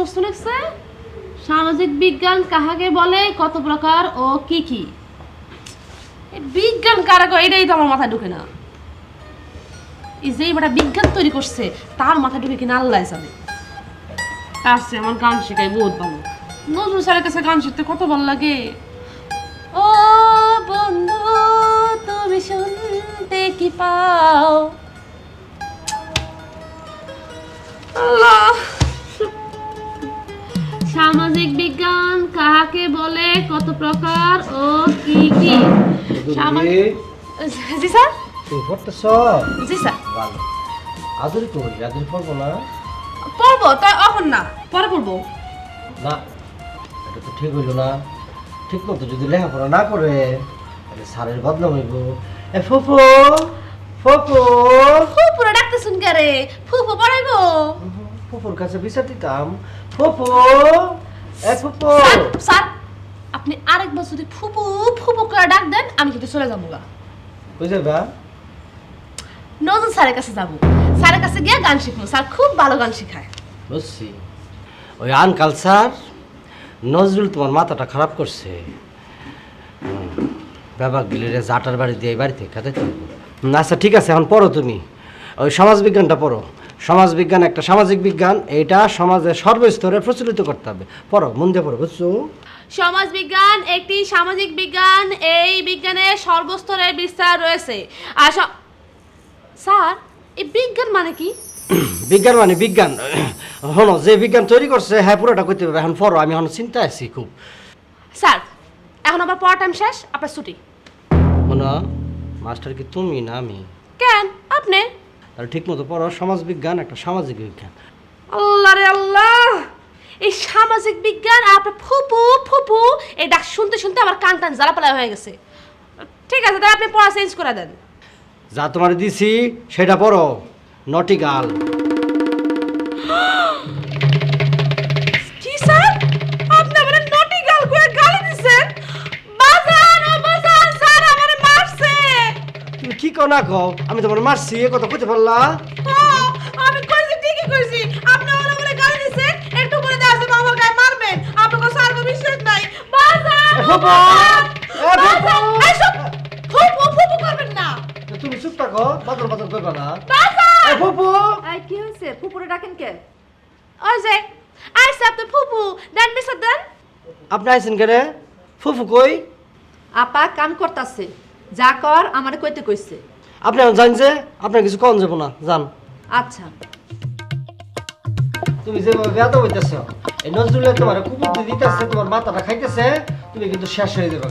প্রশ্ন লিখছে সামাজিক বিজ্ঞান কাহাকে বলে, কত প্রকার ও কি কি? বিজ্ঞান কারা এটাই তো আমার মাথায় ঢুকে না। এই যে বিজ্ঞান তৈরি করছে, তার মাথায় ঢুকে কিনা আল্লাহ আমার গান বহুত ভালো। নজরুল স্যারের কাছে গান শিখতে কত ভালো লাগে। ও বন্ধু, তুমি শুনতে কি পাও? আল্লাহ! সামাজিক বিজ্ঞান কাহাকে বলে কত প্রকার ও কি কি? জি স্যার? তুমি পড়তেছ জি স্যার। ভালো। আদরি কই আদরি পড়ব না? পড়ব? এখন না পরে পড়ব। না এটা তো ঠিক হইল না। ঠিক মতো যদি লেখাপড়া না করে তাহলে স্যারের বদনাম হইব। এ ফুফু ফুফু। কে রে? পড়াইবো। ফুফুর কাছে বিচার দিতাম। ফুফু এ স্যার, স্যার আপনি আরেকবার যদি ফুপু ফুপু করে ডাক দেন আমি কিন্তু চলে যাব গা। নজরুল স্যারের কাছে যাব। স্যারের কাছে গিয়ে গান শিখব। স্যার খুব ভালো গান শেখায়। বুঝছি। ওই আনকাল স্যার নজরুল তোমার মাথাটা খারাপ করছে। বাবা গিলিরে জাটার বাড়ি দিয়ে এই বাড়ি থেকে খাতে আচ্ছা ঠিক আছে এখন পড়ো তুমি। ওই সমাজবিজ্ঞানটা পড়ো। সমাজবিজ্ঞান একটা সামাজিক বিজ্ঞান এটা সমাজের সর্বস্তরে প্রচলিত করতে হবে। পড়ো মন দিয়ে পড়ো বুঝছ? সমাজ বিজ্ঞান একটি সামাজিক বিজ্ঞান এই বিজ্ঞানের সর্বস্তরের বিস্তার রয়েছে। আর স্যার এই বিজ্ঞান মানে কি? বিজ্ঞান মানে বিজ্ঞান। হনো যে বিজ্ঞান তৈরি করছে হ্যাঁ পুরোটা করতে হবে। এখন পড়ো আমি এখন চিন্তা আছি খুব। স্যার এখন আবার পড়া টাইম শেষ আপনার ছুটি। মনে মাস্টার কি তুমি না আমি? কেন? আপনি? তাহলে ঠিকমতো পড়ো সমাজবিজ্ঞান একটা সামাজিক বিজ্ঞান। আল্লাহ রে আল্লাহ! এই সামাজিক বিজ্ঞান আর আপনার ফুপু ফুপু এই ডাক শুনতে শুনতে আমার কান টান জ্বালাপালা হয়ে গেছে। ঠিক আছে তাহলে আপনি পড়া চেঞ্জ করে দেন। যা তোমার দিছি সেটা পড়ো। নটি গাল। তুমি কি কো না কও আমি তোমার মারছি এ কথা কইতে পারলা? হ্যাঁ, আমি কইছি ঠিকই কইছি। আপনি আমার উপরে গালি দিছেন একটু করে আছে আমার গায়ে মারবেন। আপনাকে স্যার বিশ্বাস নাই ফুপু! বাজান, এ ফুপু! ফুপু ফুপু করবেন না। তুমি চুপ থাকো বাদর বাদর করবা না। বাজান এ ফুপু! এই কি হয়েছে পুকুরে ডাকেন কে? ওই যে আইসা আপনার ফুপু। দেন বিচার দেন। আপনি আইছেন কে রে ফুফু কই? আপা কাম করতাছে। যা কর আমারে কইতে কইছে। আপনি আমি জান যে আপনার কিছু কম যাব না যান। আচ্ছা। তুমি যেভাবে বেদা হইতেছ এই নজরুলে তোমার কুকুর দিতেছে তোমার মাথাটা খাইতেছে তুমি কিন্তু শেষ হয়ে যাবে।